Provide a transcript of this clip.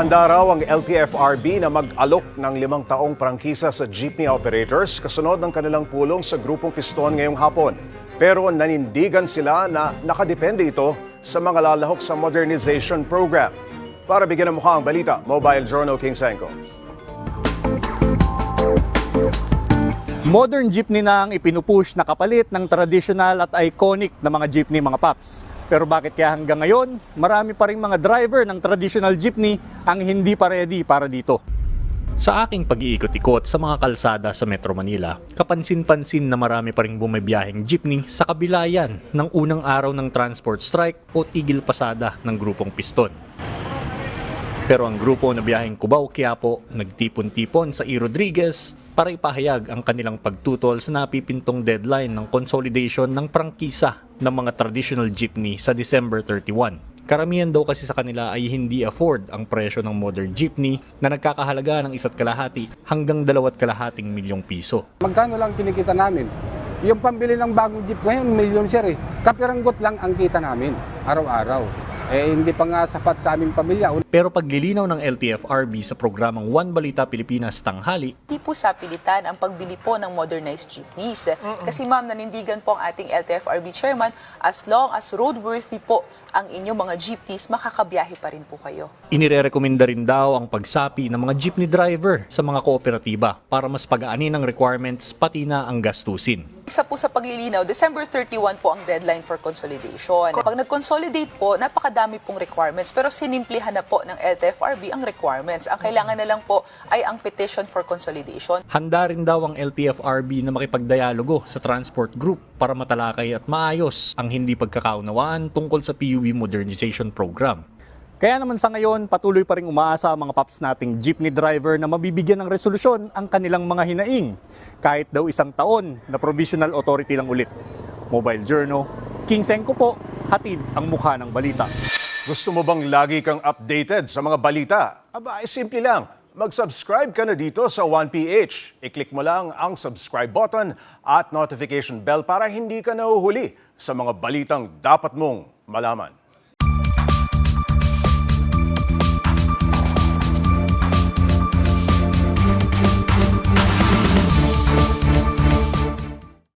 Handa raw ang LTFRB na mag-alok ng limang taong prangkisa sa jeepney operators kasunod ng kanilang pulong sa grupong piston ngayong hapon. Pero nanindigan sila na nakadepende ito sa mga lalahok sa modernization program. Para bigyan ng mukha ang balita, Mobile Journal King Senko. Modern jeepney na ang ipinupush na kapalit ng traditional at iconic na mga jeepney mga paps. Pero bakit kaya hanggang ngayon, marami pa rin mga driver ng traditional jeepney ang hindi pa ready para dito? Sa aking pag-iikot-ikot sa mga kalsada sa Metro Manila, kapansin-pansin na marami pa rin bumibiyaheng jeepney sa kabilayan ng unang araw ng transport strike o tigil pasada ng grupong piston. Pero ang grupo na biyaheng Cubao Quiapo nagtipon-tipon sa E. Rodriguez para ipahayag ang kanilang pagtutol sa napipintong deadline ng consolidation ng prangkisa ng mga traditional jeepney sa December 31. Karamihan daw kasi sa kanila ay hindi afford ang presyo ng modern jeepney na nagkakahalaga ng isa't kalahati hanggang dalawat kalahating milyong piso. Magkano lang kinikita namin? Yung pambili ng bagong jeep ngayon, million sir eh. Kapiranggot lang ang kita namin, araw-araw. Eh, hindi pa nga sapat sa aming pamilya. Pero paglilinaw ng LTFRB sa programang One Balita Pilipinas Tanghali, Hindi po sa pilitan ang pagbili po ng modernized jeepneys. Kasi ma'am, nanindigan po ang ating LTFRB chairman, as long as roadworthy po ang inyong mga jeepneys, makakabiyahe pa rin po kayo. Inirerekomenda rin daw ang pagsapi ng mga jeepney driver sa mga kooperatiba para mas pagaanin ang requirements pati na ang gastusin. Isa po sa paglilinaw, December 31 po ang deadline for consolidation. Pag nag-consolidate po, napakadami pong requirements pero sinimplihan na po ng LTFRB ang requirements. Ang kailangan na lang po ay ang petition for consolidation. Handa rin daw ang LTFRB na makipagdialogo sa transport group para matalakay at maayos ang hindi pagkakaunawaan tungkol sa PUV modernization program. Kaya naman sa ngayon, patuloy pa rin umaasa ang mga paps nating jeepney driver na mabibigyan ng resolusyon ang kanilang mga hinaing. Kahit daw isang taon na provisional authority lang ulit. Mobile Journal, King Senko po, hatid ang mukha ng balita. Gusto mo bang lagi kang updated sa mga balita? Aba, ay simple lang. Mag-subscribe ka na dito sa 1PH. I-click mo lang ang subscribe button at notification bell para hindi ka nahuhuli sa mga balitang dapat mong malaman.